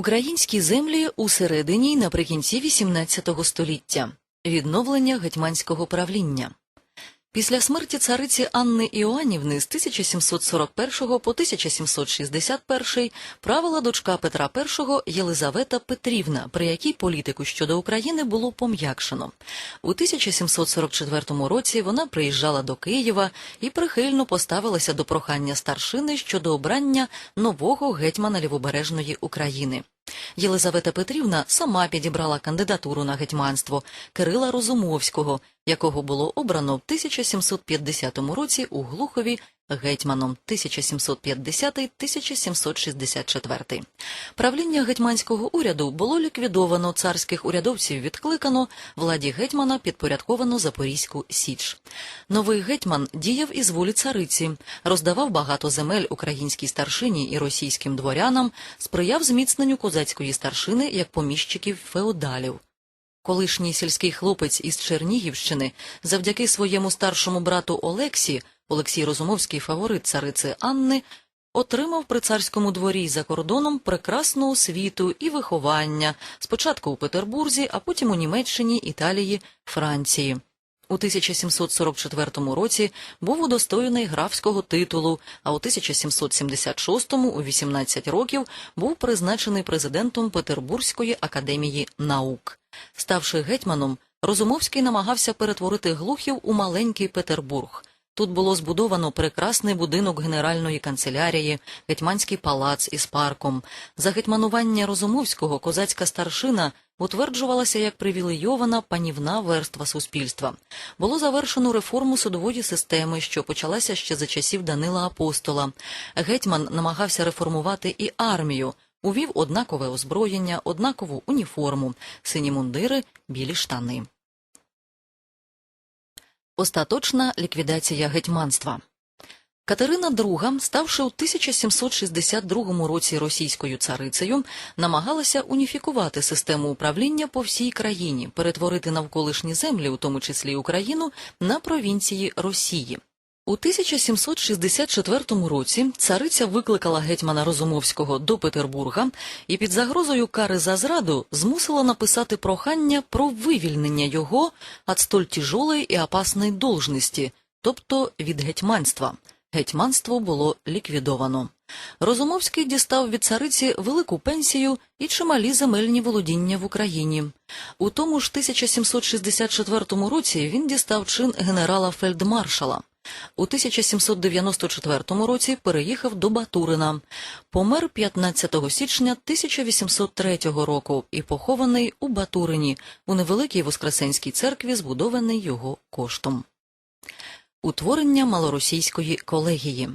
Українські землі у середині й наприкінці XVIII століття. Відновлення гетьманського правління. Після смерті цариці Анни Іоаннівни з 1741 по 1761 правила дочка Петра І Єлизавета Петрівна, при якій політику щодо України було пом'якшено. У 1744 році вона приїжджала до Києва і прихильно поставилася до прохання старшини щодо обрання нового гетьмана Лівобережної України. Єлизавета Петрівна сама підібрала кандидатуру на гетьманство Кирила Розумовського, якого було обрано в 1750 році у Глухові гетьманом 1750-1764. Правління гетьманського уряду було ліквідовано, царських урядовців відкликано, владі гетьмана підпорядковано Запорізьку Січ. Новий гетьман діяв із волі цариці, роздавав багато земель українській старшині і російським дворянам, сприяв зміцненню козацької старшини як поміщиків феодалів. Колишній сільський хлопець із Чернігівщини завдяки своєму старшому брату Олексі, Олексій Розумовський фаворит цариці Анни, отримав при царському дворі за кордоном прекрасну освіту і виховання, спочатку у Петербурзі, а потім у Німеччині, Італії, Франції. У 1744 році був удостоєний графського титулу, а у 1776-му, у 18 років, був призначений президентом Петербурзької академії наук. Ставши гетьманом, Розумовський намагався перетворити глухів у маленький Петербург. Тут було збудовано прекрасний будинок генеральної канцелярії, гетьманський палац із парком. За гетьманування Розумовського козацька старшина утверджувалася як привілейована панівна верства суспільства. Було завершено реформу судової системи, що почалася ще за часів Данила Апостола. Гетьман намагався реформувати і армію. Увів однакове озброєння, однакову уніформу, сині мундири, білі штани. Остаточна ліквідація гетьманства. Катерина II, ставши у 1762 році російською царицею, намагалася уніфікувати систему управління по всій країні, перетворити навколишні землі, у тому числі Україну, на провінції Росії. У 1764 році цариця викликала гетьмана Розумовського до Петербурга і під загрозою кари за зраду змусила написати прохання про вивільнення його від столь тяжолої і опасної должності, тобто від гетьманства. Гетьманство було ліквідовано. Розумовський дістав від цариці велику пенсію і чималі земельні володіння в Україні. У тому ж 1764 році він дістав чин генерала фельдмаршала. У 1794 році переїхав до Батурина. Помер 15 січня 1803 року і похований у Батурині, у невеликій Воскресенській церкві, збудований його коштом. Утворення малоросійської колегії.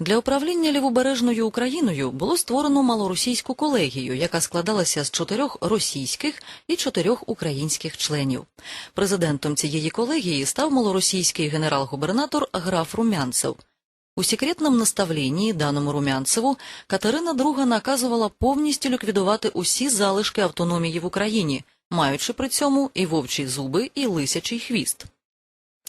Для управління лівобережною Україною було створено малоросійську колегію, яка складалася з чотирьох російських і чотирьох українських членів. Президентом цієї колегії став малоросійський генерал-губернатор граф Румянцев. У секретному наставленні, даному Румянцеву, Катерина II наказувала повністю ліквідувати усі залишки автономії в Україні, маючи при цьому і вовчі зуби, і лисячий хвіст.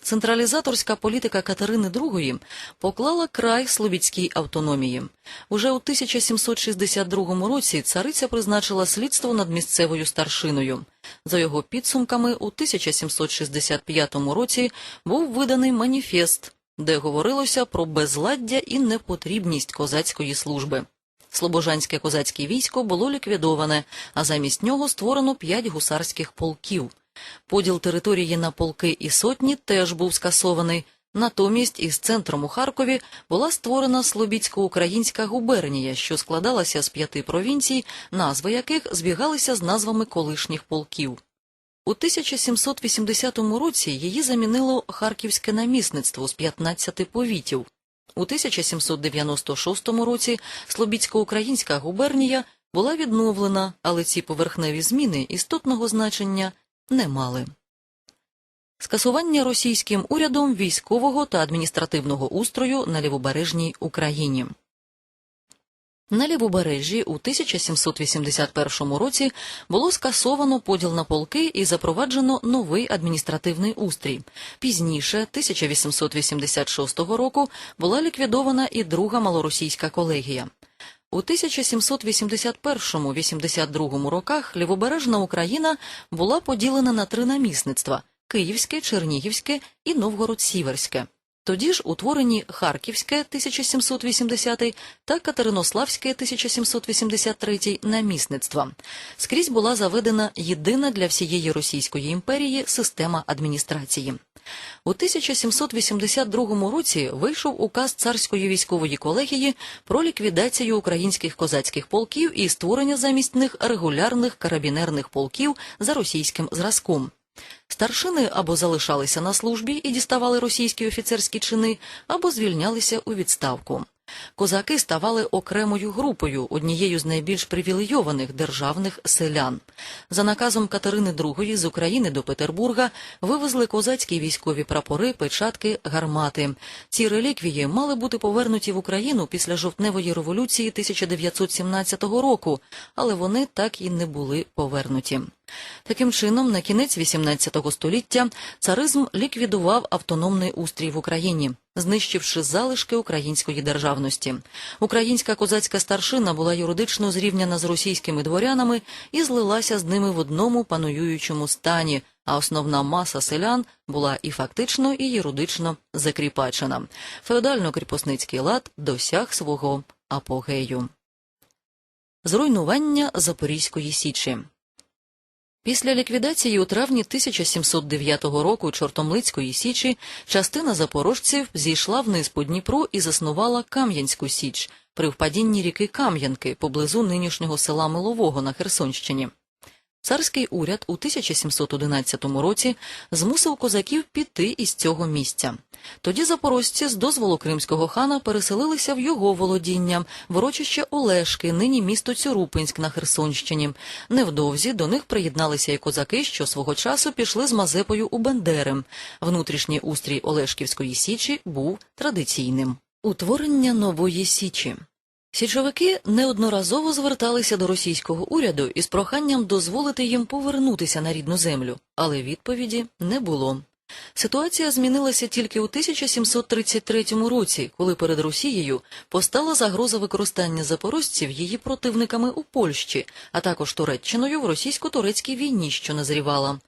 Централізаторська політика Катерини II поклала край словіцькій автономії. Уже у 1762 році цариця призначила слідство над місцевою старшиною. За його підсумками, у 1765 році був виданий маніфест, де говорилося про безладдя і непотрібність козацької служби. Слобожанське козацьке військо було ліквідоване, а замість нього створено п'ять гусарських полків. Поділ території на полки і сотні теж був скасований. Натомість із центром у Харкові була створена Слобідсько-українська губернія, що складалася з п'яти провінцій, назви яких збігалися з назвами колишніх полків. У 1780 році її замінило Харківське намісництво з 15 повітів. У 1796 році Слобідсько-українська губернія була відновлена, але ці поверхневі зміни істотного значення не мали. Скасування російським урядом військового та адміністративного устрою на лівобережній Україні. На лівобережжі у 1781 році було скасовано поділ на полки і запроваджено новий адміністративний устрій. Пізніше, 1886 року, була ліквідована і друга малоросійська колегія. У У 1781-82 роках лівобережна Україна була поділена на три намісництва – Київське, Чернігівське і Новгород-Сіверське. Тоді ж утворені Харківське 1780 та Катеринославське 1783 намісництва. Скрізь була заведена єдина для всієї Російської імперії система адміністрації. У 1782 році вийшов указ царської військової колегії про ліквідацію українських козацьких полків і створення замість них регулярних карабінерних полків за російським зразком. Старшини або залишалися на службі і діставали російські офіцерські чини, або звільнялися у відставку. Козаки ставали окремою групою, однією з найбільш привілейованих державних селян. За наказом Катерини II з України до Петербурга вивезли козацькі військові прапори, печатки, гармати. Ці реліквії мали бути повернуті в Україну після жовтневої революції 1917 року, але вони так і не були повернуті. Таким чином, на кінець XVIII століття царизм ліквідував автономний устрій в Україні, знищивши залишки української державності. Українська козацька старшина була юридично зрівняна з російськими дворянами і злилася з ними в одному пануючому стані. А основна маса селян була і фактично, і юридично закріпачена. Феодально-кріпосницький лад досяг свого апогею. Зруйнування Запорізької січі. Після ліквідації у травні 1709 року Чортомлицької січі частина запорожців зійшла вниз по Дніпру і заснувала Кам'янську січ при впадінні ріки Кам'янки поблизу нинішнього села Милового на Херсонщині. Царський уряд у 1711 році змусив козаків піти із цього місця. Тоді запорожці з дозволу кримського хана переселилися в його володіння, в урочище Олешки, нині місто Цюрупинськ на Херсонщині. Невдовзі до них приєдналися і козаки, що свого часу пішли з Мазепою у Бендери. Внутрішній устрій Олешківської січі був традиційним. Утворення нової січі. Січовики неодноразово зверталися до російського уряду із проханням дозволити їм повернутися на рідну землю, але відповіді не було. Ситуація змінилася тільки у 1733 році, коли перед Росією постала загроза використання запорожців її противниками у Польщі, а також Туреччиною в російсько-турецькій війні, що назрівала.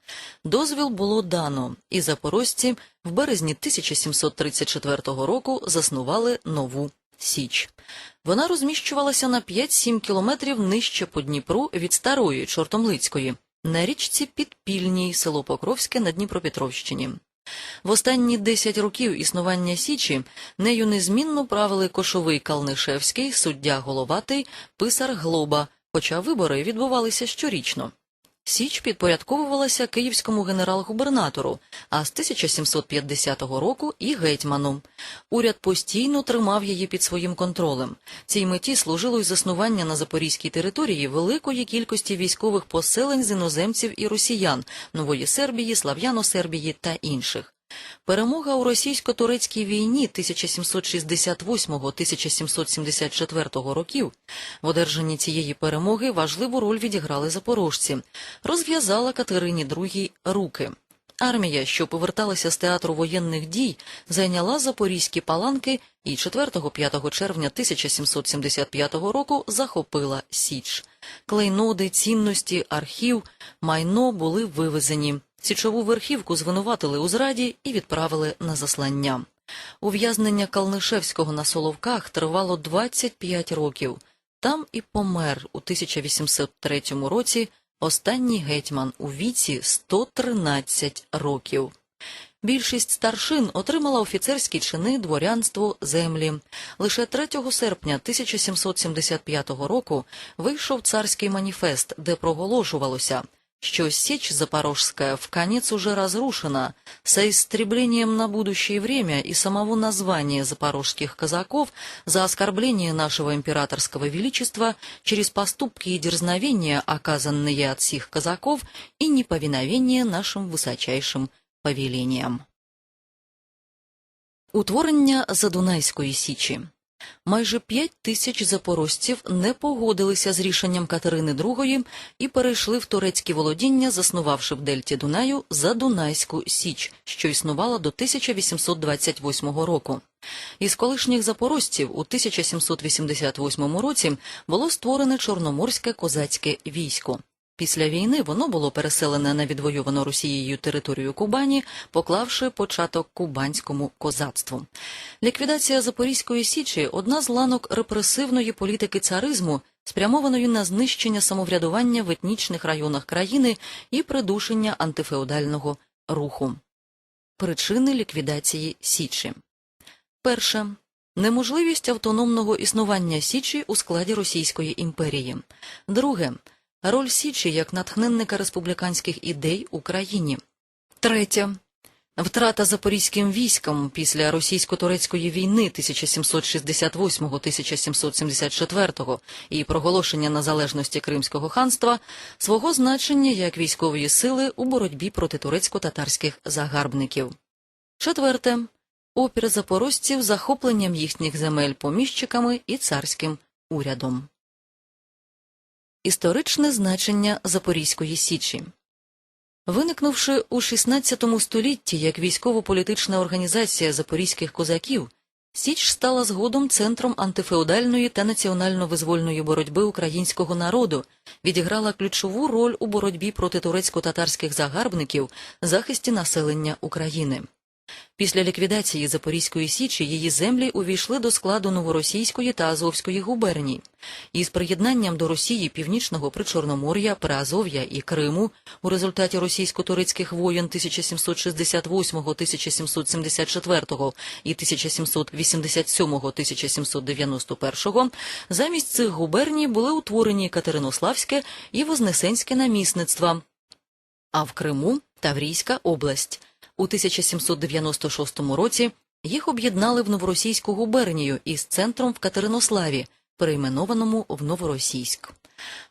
Дозвіл було дано, і запорожці в березні 1734 року заснували нову Січ. Вона розміщувалася на 5-7 кілометрів нижче по Дніпру від старої Чортомлицької, на річці Підпільній, село Покровське на Дніпропетровщині. В останні 10 років існування Січі нею незмінно правили Кошовий Калнишевський, суддя Головатий, писар Глоба, хоча вибори відбувалися щорічно. Січ підпорядковувалася київському генерал-губернатору, а з 1750 року і гетьману. Уряд постійно тримав її під своїм контролем. Цій меті служило й заснування на запорізькій території великої кількості військових поселень з іноземців і росіян Нової Сербії, Слав'яно-Сербії та інших. Перемога у російсько-турецькій війні 1768-1774 років в одержанні цієї перемоги важливу роль відіграли запорожці. Розв'язала Катерині II руки. Армія, що поверталася з театру воєнних дій, зайняла запорізькі паланки і 4-5 червня 1775 року захопила Січ. Клейноди, цінності, архів, майно були вивезені. Січову верхівку звинуватили у зраді і відправили на заслання. Ув'язнення Калнишевського на Соловках тривало 25 років. Там і помер у 1803 році останній гетьман у віці 113 років. Більшість старшин отримала офіцерські чини, дворянство, землі. Лише 3 серпня 1775 року вийшов царський маніфест, де проголошувалося – что сечь запорожская в конец уже разрушена, со истреблением на будущее время и самого названия запорожских казаков за оскорбление нашего императорского величества через поступки и дерзновения, оказанные от сих казаков, и неповиновение нашим высочайшим повелениям. Утворення Задунайської січі Майже п'ять тисяч запорожців не погодилися з рішенням Катерини II і перейшли в турецькі володіння, заснувавши в дельті Дунаю Задунайську Січ, що існувала до 1828 року. Із колишніх запорожців у 1788 році було створене Чорноморське козацьке військо. Після війни воно було переселене на відвоювану Росією територію Кубані, поклавши початок кубанському козацтву. Ліквідація Запорізької січі одна з ланок репресивної політики царизму, спрямованої на знищення самоврядування в етнічних районах країни і придушення антифеодального руху. Причини ліквідації січі перше неможливість автономного існування січі у складі Російської імперії. Друге роль Січі як натхненника республіканських ідей у країні. Третє. Втрата запорізьким військом після російсько-турецької війни 1768-1774 і проголошення незалежності Кримського ханства свого значення як військової сили у боротьбі проти турецько-татарських загарбників. Четверте. Опір запорожців захопленням їхніх земель поміщиками і царським урядом. Історичне значення Запорізької Січі Виникнувши у XVI столітті як військово-політична організація запорізьких козаків, Січ стала згодом центром антифеодальної та національно-визвольної боротьби українського народу, відіграла ключову роль у боротьбі проти турецько-татарських загарбників, захисті населення України. Після ліквідації Запорізької Січі її землі увійшли до складу Новоросійської та Азовської губерній. Із приєднанням до Росії Північного Причорномор'я, Приазов'я і Криму у результаті російсько-турецьких воєн 1768, 1774 і 1787, 1791 замість цих губерній були утворені Катеринославське і Вознесенське намісництва, а в Криму Таврійська область. У 1796 році їх об'єднали в Новоросійську губернію із центром в Катеринославі, перейменованому в Новоросійськ.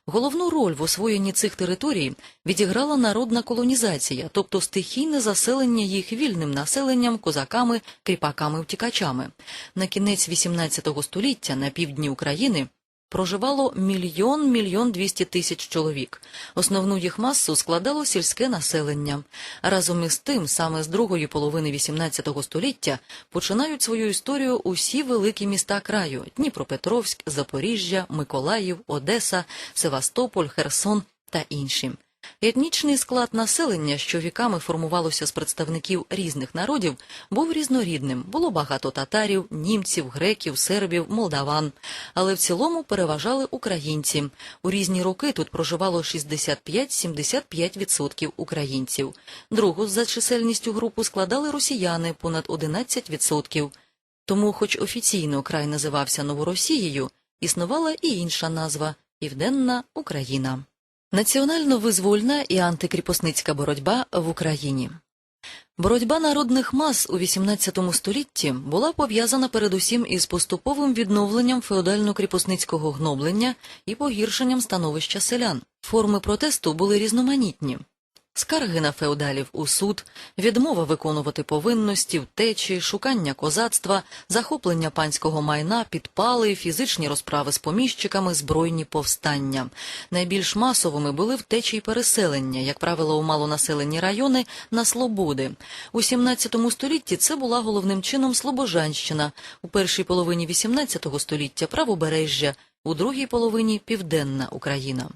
Головну роль в освоєнні цих територій відіграла народна колонізація, тобто стихійне заселення їх вільним населенням, козаками, кріпаками-втікачами. На кінець XVIII століття на півдні України проживало мільйон мільйон двісті тисяч чоловік. Основну їх масу складало сільське населення. Разом із тим, саме з другої половини XVIII століття починають свою історію усі великі міста краю: Дніпропетровськ, Запоріжжя, Миколаїв, Одеса, Севастополь, Херсон та інші. Етнічний склад населення, що віками формувалося з представників різних народів, був різнорідним. Було багато татарів, німців, греків, сербів, молдаван. Але в цілому переважали українці. У різні роки тут проживало 65-75% українців. Другу за чисельністю групу складали росіяни понад 11%. Тому, хоч офіційно край називався Новоросією, існувала і інша назва Південна Україна. Національно-визвольна і антикріпосницька боротьба в Україні. Боротьба народних мас у XVIII столітті була пов'язана передусім із поступовим відновленням феодально-кріпосницького гноблення і погіршенням становища селян. Форми протесту були різноманітні. Скарги на феодалів у суд, відмова виконувати повинності, втечі, шукання козацтва, захоплення панського майна, підпали, фізичні розправи з поміщиками, збройні повстання. Найбільш масовими були втечі й переселення, як правило, у малонаселені райони на Слободи. У 17 столітті це була головним чином Слобожанщина, у першій половині 18 століття правобережжя, у другій половині Південна Україна.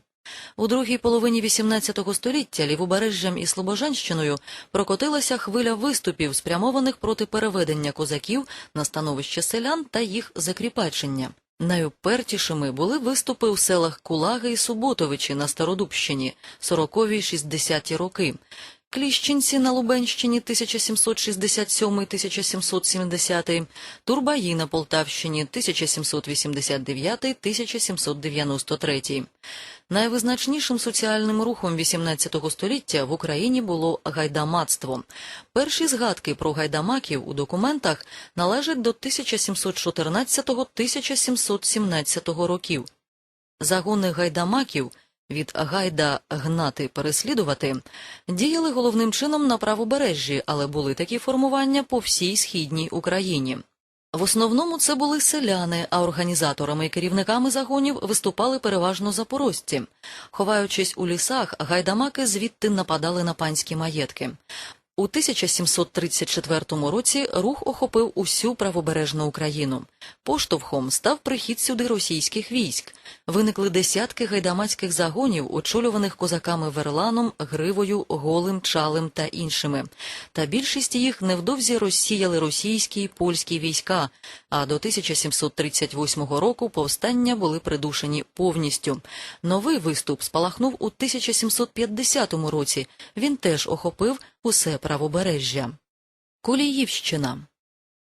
У другій половині XVIII століття лівобережжям і Слобожанщиною прокотилася хвиля виступів, спрямованих проти переведення козаків на становище селян та їх закріпачення. Найупертішими були виступи у селах Кулаги і Суботовичі на Стародубщині 40-60 роки, Кліщинці на Лубенщині 1767-1770, Турбаї на Полтавщині 1789-1793. Найвизначнішим соціальним рухом XVIII століття в Україні було гайдамацтво. Перші згадки про гайдамаків у документах належать до 1714-1717 років. Загони гайдамаків – від гайда гнати переслідувати діяли головним чином на правобережжі, але були такі формування по всій східній Україні. В основному це були селяни, а організаторами і керівниками загонів виступали переважно запорожці. Ховаючись у лісах, гайдамаки звідти нападали на панські маєтки. У 1734 році рух охопив усю правобережну Україну. Поштовхом став прихід сюди російських військ. Виникли десятки гайдамацьких загонів, очолюваних козаками Верланом, Гривою, Голим, Чалем та іншими. Та більшість їх невдовзі розсіяли російські й польські війська, а до 1738 року повстання були придушені повністю. Новий виступ спалахнув у 1750 році. Він теж охопив усе правобережжя. Коліївщина.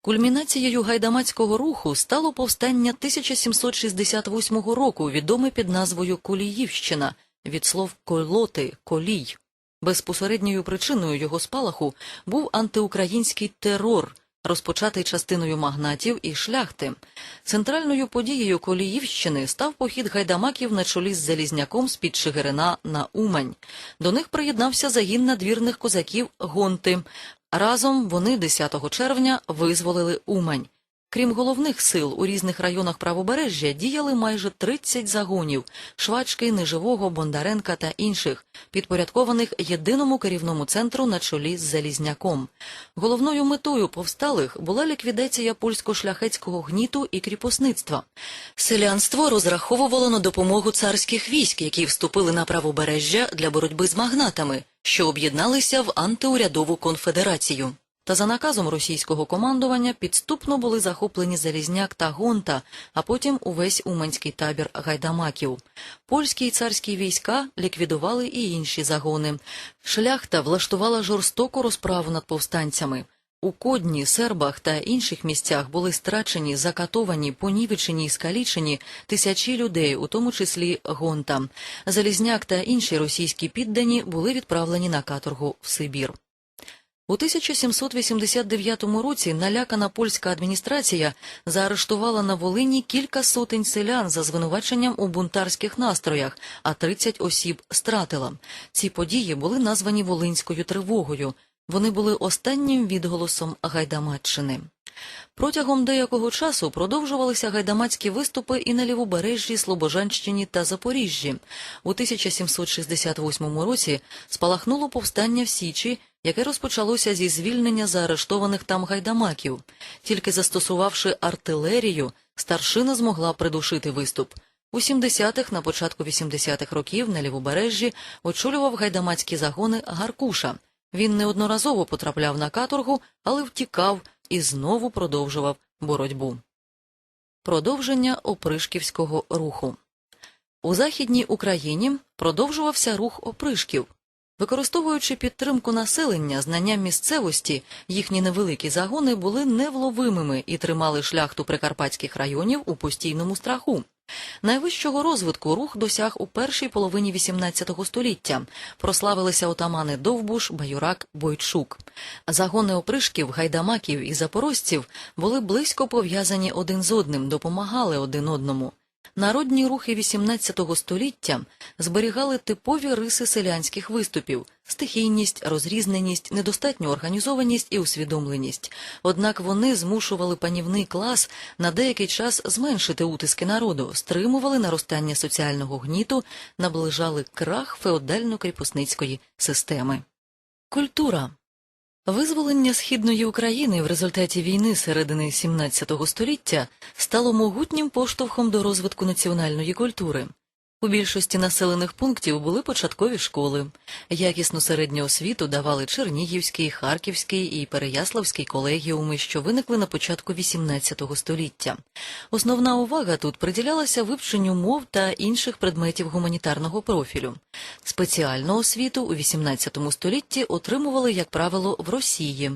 Кульмінацією гайдамацького руху стало повстання 1768 року, відоме під назвою Коліївщина, від слов колоти, колій. Безпосередньою причиною його спалаху був антиукраїнський терор, розпочатий частиною магнатів і шляхти. Центральною подією Коліївщини став похід гайдамаків на чолі з Залізняком з-під Чигирина на Умань. До них приєднався загін надвірних козаків Гонти. Разом вони 10 червня визволили Умань. Крім головних сил, у різних районах правобережжя діяли майже 30 загонів – Швачки, Неживого, Бондаренка та інших, підпорядкованих єдиному керівному центру на чолі з Залізняком. Головною метою повсталих була ліквідація польсько-шляхетського гніту і кріпосництва. Селянство розраховувало на допомогу царських військ, які вступили на правобережжя для боротьби з магнатами, що об'єдналися в антиурядову конфедерацію. Та за наказом російського командування підступно були захоплені Залізняк та Гонта, а потім увесь уманський табір гайдамаків. Польські й царські війська ліквідували і інші загони. Шляхта влаштувала жорстоку розправу над повстанцями. У Кодні, Сербах та інших місцях були страчені, закатовані, понівечені і скалічені тисячі людей, у тому числі Гонта. Залізняк та інші російські піддані були відправлені на каторгу в Сибір. У 1789 році налякана польська адміністрація заарештувала на Волині кілька сотень селян за звинуваченням у бунтарських настроях, а 30 осіб стратила. Ці події були названі Волинською тривогою. Вони були останнім відголосом Гайдамаччини. Протягом деякого часу продовжувалися гайдамацькі виступи і на Лівобережжі, Слобожанщині та Запоріжжі. У 1768 році спалахнуло повстання в Січі, яке розпочалося зі звільнення заарештованих там гайдамаків. Тільки застосувавши артилерію, старшина змогла придушити виступ. У 70-х, на початку 80-х років на Лівобережжі очолював гайдамацькі загони Гаркуша. Він неодноразово потрапляв на каторгу, але втікав і знову продовжував боротьбу. Продовження опришківського руху у Західній Україні продовжувався рух опришків. Використовуючи підтримку населення, знання місцевості, їхні невеликі загони були невловимими і тримали шляхту прикарпатських районів у постійному страху. Найвищого розвитку рух досяг у першій половині XVIII століття. Прославилися отамани Довбуш, Баюрак, Бойчук. Загони опришків, гайдамаків і запорожців були близько пов'язані один з одним, допомагали один одному. Народні рухи XVIII століття зберігали типові риси селянських виступів – стихійність, розрізненість, недостатню організованість і усвідомленість. Однак вони змушували панівний клас на деякий час зменшити утиски народу, стримували наростання соціального гніту, наближали крах феодально-кріпосницької системи. Культура Визволення східної України в результаті війни середини XVII століття стало могутнім поштовхом до розвитку національної культури. У більшості населених пунктів були початкові школи. Якісну середню освіту давали Чернігівський, Харківський і Переяславський колегіуми, що виникли на початку XVIII століття. Основна увага тут приділялася вивченню мов та інших предметів гуманітарного профілю. Спеціальну освіту у XVIII столітті отримували, як правило, в Росії.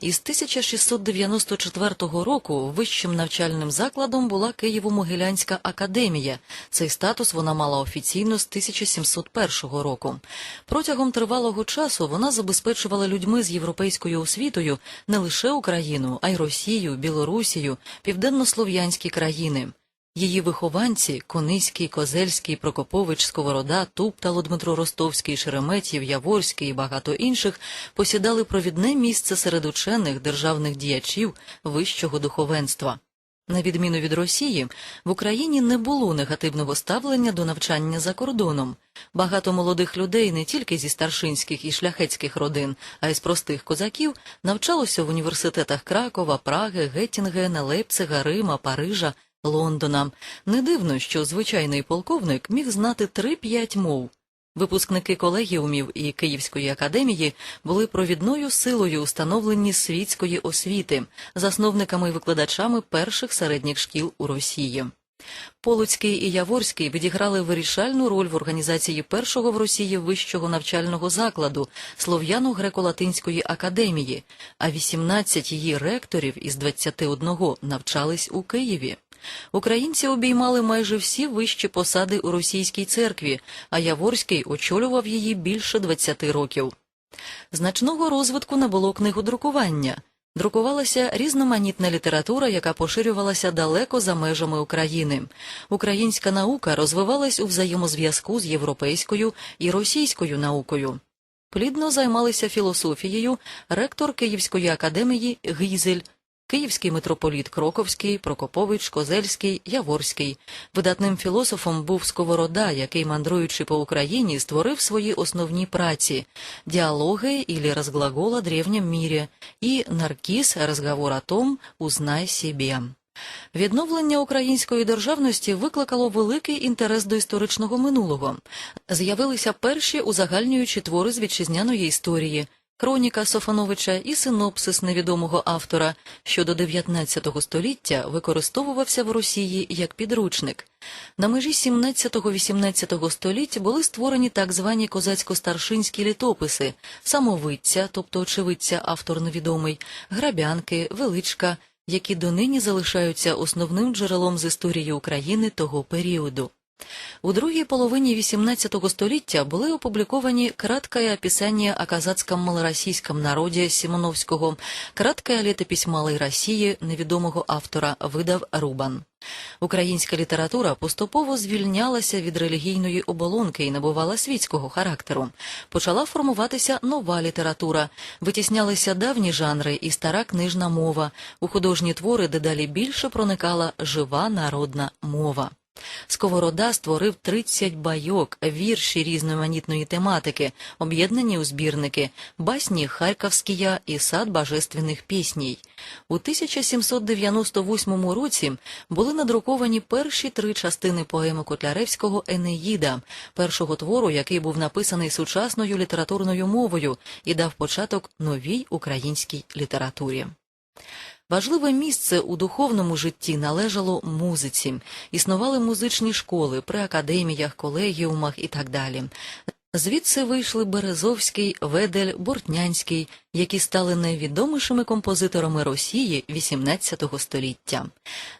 Із 1694 року вищим навчальним закладом була Києво-Могилянська академія. Цей статус вона мала офіційно з 1701 року. Протягом тривалого часу вона забезпечувала людьми з європейською освітою не лише Україну, а й Росію, Білорусію, південнослов'янські країни. Її вихованці Кониський, Козельський, Прокопович, Сковорода, Туптало, Дмитро Ростовський, Шереметєв, Яворський і багато інших посідали провідне місце серед учених державних діячів вищого духовенства. На відміну від Росії, в Україні не було негативного ставлення до навчання за кордоном. Багато молодих людей не тільки зі старшинських і шляхетських родин, а й з простих козаків навчалося в університетах Кракова, Праги, Геттінгена, Лейпцига, Рима, Парижа, Лондона. Не дивно, що звичайний полковник міг знати 3-5 мов. Випускники колегіумів і Київської академії були провідною силою у світської освіти, засновниками і викладачами перших середніх шкіл у Росії. Полоцький і Яворський відіграли вирішальну роль в організації першого в Росії вищого навчального закладу Слов'яно-греко-латинської академії, а 18 її ректорів із 21 навчались у Києві. Українці обіймали майже всі вищі посади у російській церкві, а Яворський очолював її більше 20 років. Значного розвитку набуло книгодрукування. Друкувалася різноманітна література, яка поширювалася далеко за межами України. Українська наука розвивалась у взаємозв'язку з європейською і російською наукою. Плідно займалися філософією ректор Київської академії Гізель, Київський митрополіт Кроковський, Прокопович, Козельський, Яворський. Видатним філософом був Сковорода, який, мандруючи по Україні, створив свої основні праці «Диалоги» или «Разглагол о древнем мире» і «Наркіс. Разговор о том. Узнай себе». Відновлення української державності викликало великий інтерес до історичного минулого. З'явилися перші узагальнюючі твори з вітчизняної історії – Хроніка Софановича і синопсис невідомого автора, що до 19 століття використовувався в Росії як підручник. На межі 17-18 століть були створені так звані козацько-старшинські літописи, самовидця, тобто очевидця, автор невідомий, грабянки, величка, які донині залишаються основним джерелом з історії України того періоду. У другій половині XVIII століття були опубліковані краткое описание о казацькому малоросійському народі Симоновського, краткая літопись Малої Росії невідомого автора видав Рубан. Українська література поступово звільнялася від релігійної оболонки і набувала світського характеру. Почала формуватися нова література, витіснялися давні жанри і стара книжна мова. У художні твори дедалі більше проникала жива народна мова. Сковорода створив 30 байок, вірші різноманітної тематики, об'єднані у збірники, басні Харківськія і сад божественних пісній. У 1798 році були надруковані перші три частини поеми Котляревського Енеїда, першого твору, який був написаний сучасною літературною мовою і дав початок новій українській літературі. Важливе місце у духовному житті належало музиці. Існували музичні школи при академіях, колегіумах і так далі. Звідси вийшли Березовський, Ведель, Бортнянський, які стали найвідомішими композиторами Росії XVIII століття.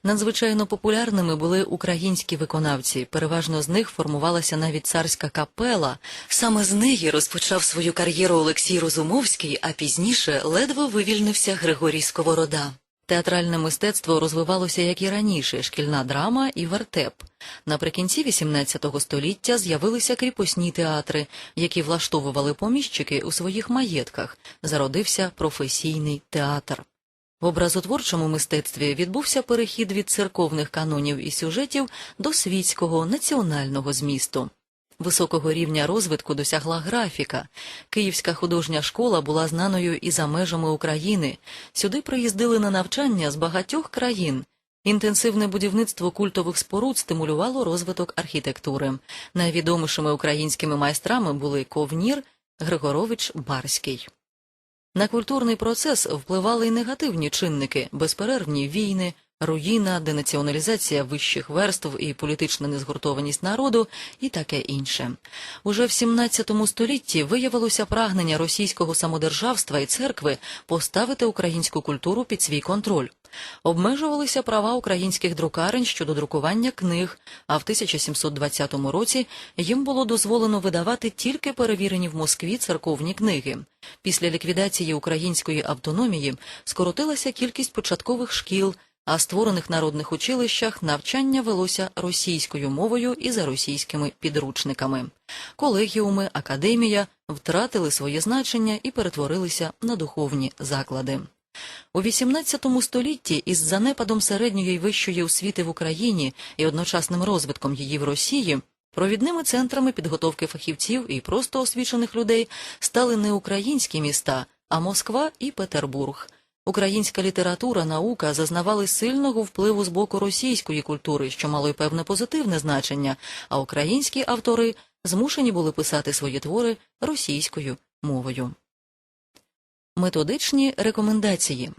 Надзвичайно популярними були українські виконавці. Переважно з них формувалася навіть царська капела. Саме з неї розпочав свою кар'єру Олексій Розумовський, а пізніше ледве вивільнився Григорій Сковорода. Театральне мистецтво розвивалося як і раніше, шкільна драма і вертеп. Наприкінці XVIII століття з'явилися кріпосні театри, які влаштовували поміщики у своїх маєтках. Зародився професійний театр. В образотворчому мистецтві відбувся перехід від церковних канонів і сюжетів до світського національного змісту. Високого рівня розвитку досягла графіка. Київська художня школа була знаною і за межами України. Сюди приїздили на навчання з багатьох країн. Інтенсивне будівництво культових споруд стимулювало розвиток архітектури. Найвідомішими українськими майстрами були Ковнір, Григорович Барський. На культурний процес впливали й негативні чинники, безперервні війни, руїна, денаціоналізація вищих верств і політична незгуртованість народу і таке інше. Уже в 17 столітті виявилося прагнення російського самодержавства і церкви поставити українську культуру під свій контроль. Обмежувалися права українських друкарень щодо друкування книг, а в 1720 році їм було дозволено видавати тільки перевірені в Москві церковні книги. Після ліквідації української автономії скоротилася кількість початкових шкіл, а створених народних училищах навчання велося російською мовою і за російськими підручниками. Колегіуми, академія втратили своє значення і перетворилися на духовні заклади. У XVIII столітті із занепадом середньої й вищої освіти в Україні і одночасним розвитком її в Росії провідними центрами підготовки фахівців і просто освічених людей стали не українські міста, а Москва і Петербург. Українська література, наука зазнавали сильного впливу з боку російської культури, що мало й певне позитивне значення, а українські автори змушені були писати свої твори російською мовою. Методичні рекомендації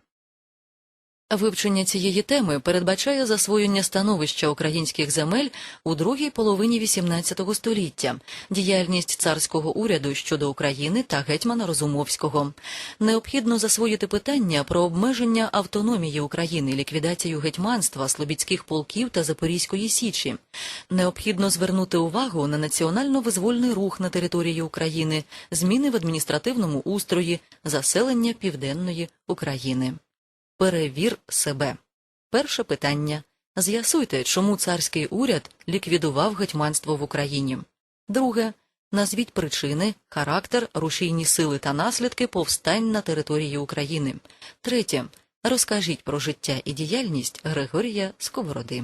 Вивчення цієї теми передбачає засвоєння становища українських земель у другій половині XVIII століття, діяльність царського уряду щодо України та гетьмана Розумовського. Необхідно засвоїти питання про обмеження автономії України, ліквідацію гетьманства, слобідських полків та Запорізької січі. Необхідно звернути увагу на національно-визвольний рух на території України, зміни в адміністративному устрої, заселення південної України. Перевір себе. Перше питання. З'ясуйте, чому царський уряд ліквідував гетьманство в Україні. Друге. Назвіть причини, характер, рушійні сили та наслідки повстань на території України. Третє. Розкажіть про життя і діяльність Григорія Сковороди.